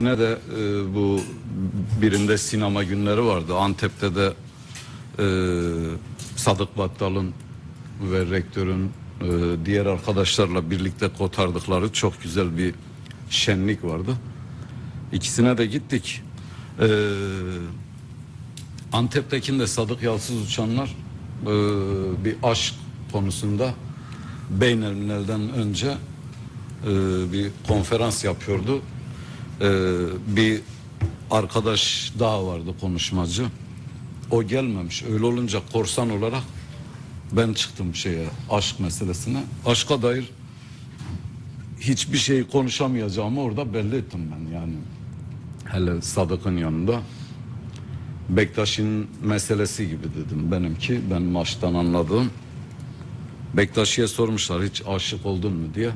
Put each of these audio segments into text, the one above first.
Ne de e, bu birinde sinema günleri vardı. Antep'te de e, Sadık Battal'ın ve rektörün e, diğer arkadaşlarla birlikte kotardıkları çok güzel bir şenlik vardı. İkisine de gittik. E, Antep'tekinde Sadık Yalsız Uçanlar e, bir aşk konusunda Beynelminel'den önce e, bir konferans yapıyordu. E, bir arkadaş daha vardı konuşmacı. O gelmemiş. Öyle olunca korsan olarak ben çıktım şeye aşk meselesine. Aşka dair hiçbir şey konuşamayacağımı orada belli ettim ben yani. Hele Sadık'ın yanında. Bektaş'ın meselesi gibi dedim benimki. Ben maçtan anladığım. Bektaşi'ye sormuşlar hiç aşık oldun mu diye.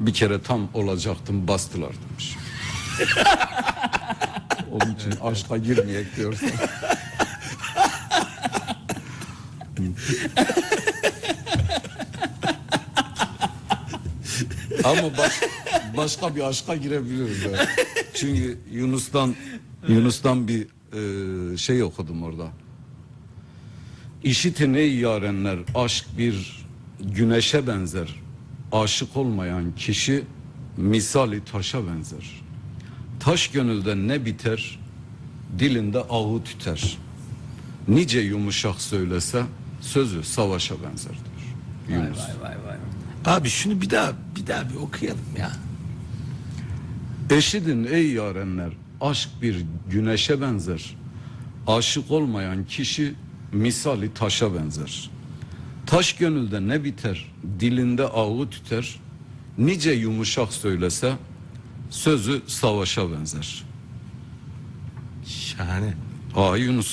Bir kere tam olacaktım bastılar demiş. Onun için aşka girmeyek diyorsun. Ama baş- başka bir aşka girebiliriz. yani. Çünkü Yunus'tan Yunus'tan bir e, şey okudum orada. İşitin ey yarenler aşk bir güneşe benzer. Aşık olmayan kişi misali taşa benzer. Taş gönülde ne biter dilinde ahu tüter. Nice yumuşak söylese sözü savaşa benzer diyor. Vay Yunus. vay vay vay. Abi şunu bir daha bir daha bir okuyalım ya. Eşidin ey yarenler aşk bir güneşe benzer. Aşık olmayan kişi misali taşa benzer. Taş gönülde ne biter dilinde ağı tüter. Nice yumuşak söylese sözü savaşa benzer. Şahane. Aa Yunus